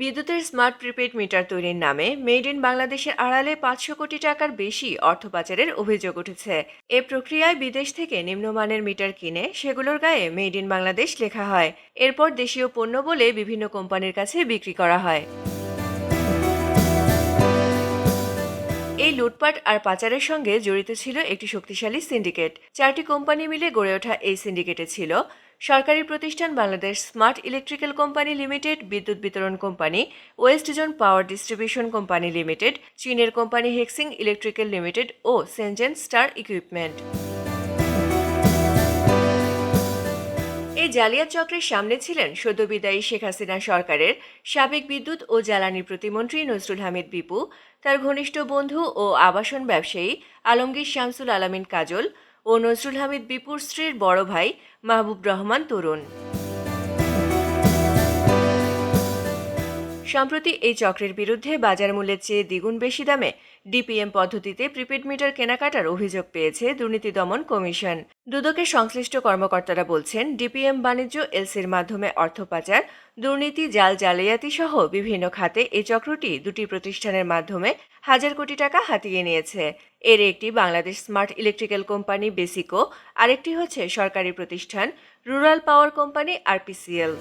বিদ্যুতের smart prepaid metre তৈরির নামে মেড ইন বাংলাদেশের আড়ালে পাঁচশো কোটি টাকার বেশি অর্থ পাচারের অভিযোগ উঠেছে। এ প্রক্রিয়ায় বিদেশ থেকে নিম্নমানের মিটার কিনে সেগুলোর গায়ে মেড ইন বাংলাদেশ লেখা হয়। এরপর দেশীয় পণ্য বলে বিভিন্ন কোম্পানির কাছে বিক্রি করা হয়। এই লুটপাট আর পাচারের সঙ্গে জড়িত ছিল একটি শক্তিশালী সিন্ডিকেট। চারটি কোম্পানি মিলে গড়ে ওঠা এই সিন্ডিকেটে ছিল সরকারি প্রতিষ্ঠান Bangladesh smart electrical company limited, বিদ্যুৎ বিতরণ company, west zone power distribution company limited, চীনের কোম্পানি হেক্সিং ইলেকট্রিক্যাল লিমিটেড ও সেনজেন স্টার ইকুইপমেন্ট। এই জালিয়াত চক্রের সামনে ছিলেন সদ্যবিদায়ী শেখ হাসিনা সরকারের সাবেক বিদ্যুৎ ও জ্বালানি প্রতিমন্ত্রী নজরুল হামিদ বিপু, তার ঘনিষ্ঠ বন্ধু ও আবাসন ব্যবসায়ী আলমগীর শামসুল আলামিন কাজল ও নজরুল হামিদ বিপুর স্ত্রীর বড় ভাই মাহবুব রহমান তরুণ। সম্প্রতি এই চক্রের বিরুদ্ধে বাজার মূল্যের চেয়ে দ্বিগুণ বেশি দামে ডিপিএম পদ্ধতিতে প্রিপেড মিটার কেনাকাটার অভিযোগ পেয়েছে দুর্নীতি দমন কমিশন। দুদকের সংশ্লিষ্ট কর্মকর্তারা বলছেন, ডিপিএম বাণিজ্য এলসির মাধ্যমে অর্থ পাচার, দুর্নীতি, জাল জালিয়াতি সহ বিভিন্ন খাতে এই চক্রটি দুটি প্রতিষ্ঠানের মাধ্যমে হাজার কোটি টাকা হাতিয়ে নিয়েছে। এর একটি Bangladesh smart electrical company BESCO, আরেকটি হচ্ছে সরকারি প্রতিষ্ঠান রুরাল পাওয়ার কোম্পানি আরপিসিএল।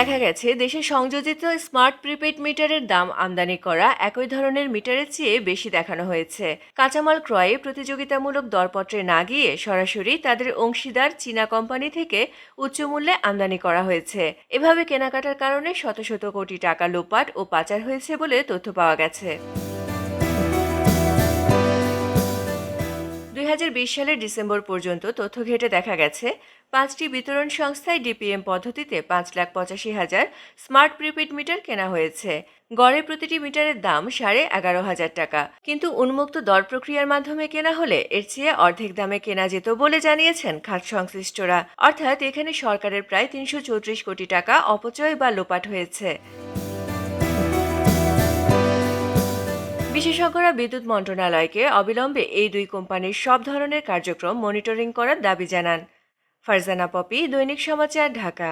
দেখা গেছে, দেশে সংযোজিত স্মার্ট প্রিপেড মিটারের দাম আমদানি করা একই ধরনের মিটারের চেয়ে বেশি দেখানো হয়েছে। কাঁচামাল ক্রয়ে প্রতিযোগিতামূলক দরপত্রে না গিয়ে সরাসরি তাদের অংশীদার চীনা কোম্পানি থেকে উচ্চ মূল্যে আমদানি করা হয়েছে। এভাবে কেনাকাটার কারণে শত শত কোটি টাকা লোপাট ও পাচার হয়েছে বলে তথ্য পাওয়া গেছে। দুই হাজার বিশ সালের ডিসেম্বর পর্যন্ত তথ্য ঘেটে দেখা গেছে পাঁচটি বিতরণ সংস্থায় ডিপিএম পদ্ধতিতে পাঁচ লাখ পঁচাশি হাজার স্মার্ট প্রিপেড মিটার কেনা হয়েছে। গড়ে প্রতিটি মিটারের দাম সাড়ে এগারো হাজার টাকা। কিন্তু উন্মুক্ত দর প্রক্রিয়ার মাধ্যমে কেনা হলে এর চেয়ে অর্ধেক দামে কেনা যেত বলে জানিয়েছেন খাত সংশ্লিষ্টরা। অর্থাৎ এখানে সরকারের প্রায় তিনশো চৌত্রিশ কোটি টাকা অপচয় বা লোপাট হয়েছে। বিশেষজ্ঞরা বিদ্যুৎ মন্ত্রণালয়কে অবিলম্বে এই দুই কোম্পানির সব ধরনের কার্যক্রম মনিটরিং করার দাবি জানান। ফারজানা পপি দৈনিক সমাচার ঢাকা।